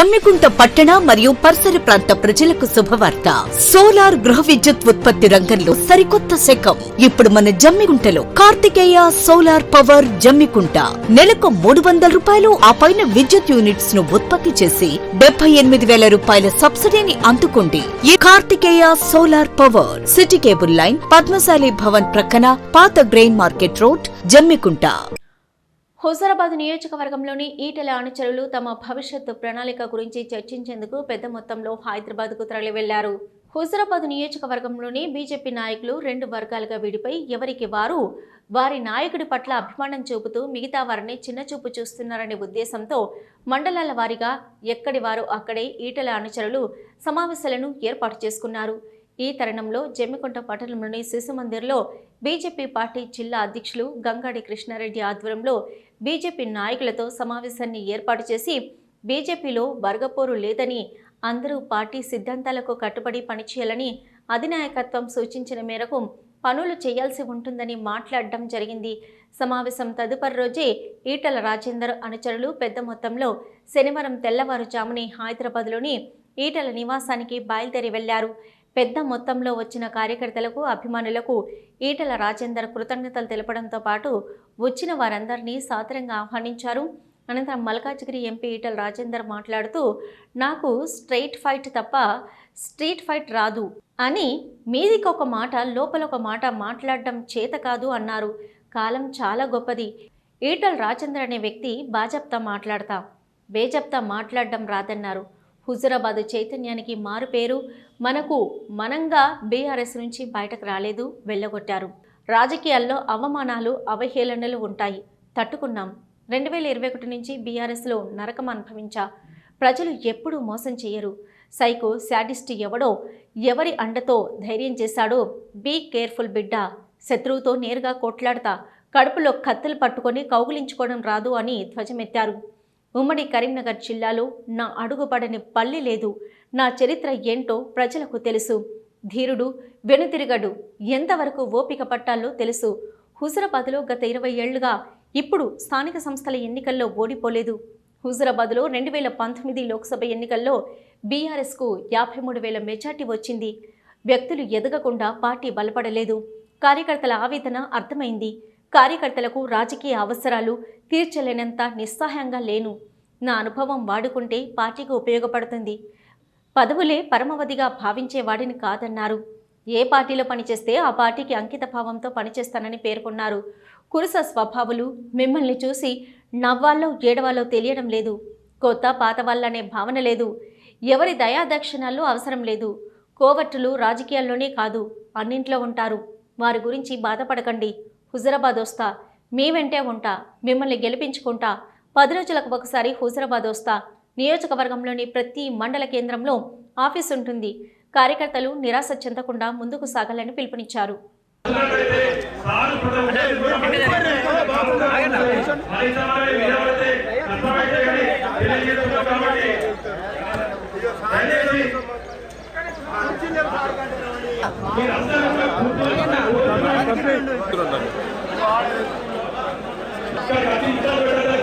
జమ్మికుంట పట్టణ మరియు పరిసర ప్రాంత ప్రజలకు శుభవార్త. సోలార్ గృహ విద్యుత్ ఉత్పత్తి రంగంలో సరికొత్త శకం. ఇప్పుడు మన జమ్మికుంటలో కార్తికేయ సోలార్ పవర్ జమ్మికుంట. నెలకు మూడు వందల రూపాయలు ఆ పైన విద్యుత్ యూనిట్స్ను ఉత్పత్తి చేసి డెబ్బై ఎనిమిది వేల రూపాయల సబ్సిడీని అందుకోండి. ఈ Karthikeya solar power. City cable line Padmashali Bhavan ప్రక్కన పాత grain market road Jammikunta. Huzurabad నియోజకవర్గంలోని ఈటెల అనుచరులు తమ భవిష్యత్తు ప్రణాళిక గురించి చర్చించేందుకు పెద్ద మొత్తంలో హైదరాబాద్కు తరలివెళ్ళారు. హుజరాబాద్ నియోజకవర్గంలోని బీజేపీ నాయకులు రెండు వర్గాలుగా విడిపై ఎవరికి వారు? వారి నాయకుడి పట్ల అభిమానం చూపుతూ మిగతా వారిని చిన్నచూపు చూస్తున్నారనే ఉద్దేశంతో మండలాల వారీగా ఎక్కడి వారు అక్కడే ఈటెల అనుచరులు సమావేశాలను ఏర్పాటు చేసుకున్నారు. ఈ తరుణంలో జమ్మికొండ పట్టణంలోని శిశు మందిర్లో బీజేపీ పార్టీ జిల్లా అధ్యక్షులు గంగాడి కృష్ణారెడ్డి ఆధ్వర్యంలో బీజేపీ నాయకులతో సమావేశాన్ని ఏర్పాటు చేసి బీజేపీలో వర్గపోరు లేదని అందరూ పార్టీ సిద్ధాంతాలకు కట్టుబడి పనిచేయాలని అధినాయకత్వం సూచించిన మేరకు పనులు చేయాల్సి ఉంటుందని మాట్లాడడం జరిగింది. సమావేశం తదుపరి రోజే ఈటల రాజేందర్ అనుచరులు పెద్ద మొత్తంలో శనివారం తెల్లవారుజామునే హైదరాబాద్లోని ఈటల నివాసానికి బయలుదేరి వెళ్ళారు. పెద్ద మొత్తంలో వచ్చిన కార్యకర్తలకు అభిమానులకు ఈటల రాజేందర్ కృతజ్ఞతలు తెలపడంతో పాటు వచ్చిన వారందరినీ సాదరంగా ఆహ్వానించారు. అనంతరం మల్కాజ్గిరి ఎంపీ ఈటల రాజేందర్ మాట్లాడుతూ నాకు స్ట్రైట్ ఫైట్ తప్ప స్ట్రీట్ ఫైట్ రాదు అని మీదికి ఒక మాట లోపల ఒక మాట మాట్లాడడం చేత కాదు అన్నారు. కాలం చాలా గొప్పది. ఈటల రాజేందర్ అనే వ్యక్తి బాజప్తా మాట్లాడతా బేజప్తా మాట్లాడడం రాదన్నారు. హుజురాబాద్ చైతన్యానికి మారుపేరు మనకు మనంగా బీఆర్ఎస్ నుంచి బయటకు రాలేదు వెళ్ళగొట్టారు. రాజకీయాల్లో అవమానాలు అవహేళనలు ఉంటాయి. తట్టుకున్నాం. రెండు వేల ఇరవై ఒకటి నుంచి బీఆర్ఎస్లో నరకం అనుభవించా. ప్రజలు ఎప్పుడూ మోసం చేయరు సైకో శాడిస్ట్ ఎవడో ఎవరి అండతో ధైర్యం చేశాడో బీ కేర్ఫుల్ బిడ్డ. శత్రువుతో నేరుగా కొట్లాడతా కడుపులో కత్తులు పట్టుకొని కౌగులించుకోవడం రాదు అని ధ్వజమెత్తారు. ఉమ్మడి కరీంనగర్ జిల్లాలో నా అడుగుపడని పల్లి లేదు. నా చరిత్ర ఏంటో ప్రజలకు తెలుసు. ధీరుడు వెనుతిరగడు ఎంతవరకు ఓపిక పట్టాలో తెలుసు. హుజరాబాద్లో గత ఇరవై ఏళ్ళుగా ఇప్పుడు స్థానిక సంస్థల ఎన్నికల్లో ఓడిపోలేదు. హుజరాబాద్లో రెండు వేల పంతొమ్మిది లోక్సభ ఎన్నికల్లో బీఆర్ఎస్కు యాభై మూడు వేల మెజార్టీ వచ్చింది. వ్యక్తులు ఎదగకుండా పార్టీ బలపడలేదు. కార్యకర్తల ఆవేదన అర్థమైంది. కార్యకర్తలకు రాజకీయ అవసరాలు తీర్చలేనంత నిస్సహాయంగా లేను. నా అనుభవం వాడుకుంటే పార్టీకి ఉపయోగపడుతుంది. పదవులే పరమవధిగా భావించే వాడిని కాదన్నారు. ఏ పార్టీలో పనిచేస్తే ఆ పార్టీకి అంకిత భావంతో పనిచేస్తానని పేర్కొన్నారు. కురుస స్వభావులు మిమ్మల్ని చూసి నవ్వాలో ఏడవాలో తెలియడం లేదు. కొత్త పాత వాళ్ళనే భావన లేదు. ఎవరి దయాదక్షిణాలు అవసరం లేదు. కోవట్టులు రాజకీయాల్లోనే కాదు అన్నింట్లో ఉంటారు. వారి గురించి బాధపడకండి. హుజరాబాద్ వస్తా. మీ వెంటే ఉంటా మిమ్మల్ని గెలిపించుకుంటా. పది రోజులకు ఒకసారి హుజరాబాద్ వస్తా. నియోజకవర్గంలోని ప్రతి మండల కేంద్రంలో ఆఫీస్ ఉంటుంది. కార్యకర్తలు నిరాశ చెందకుండా ముందుకు సాగాలని పిలుపునిచ్చారు. ఇక్కడ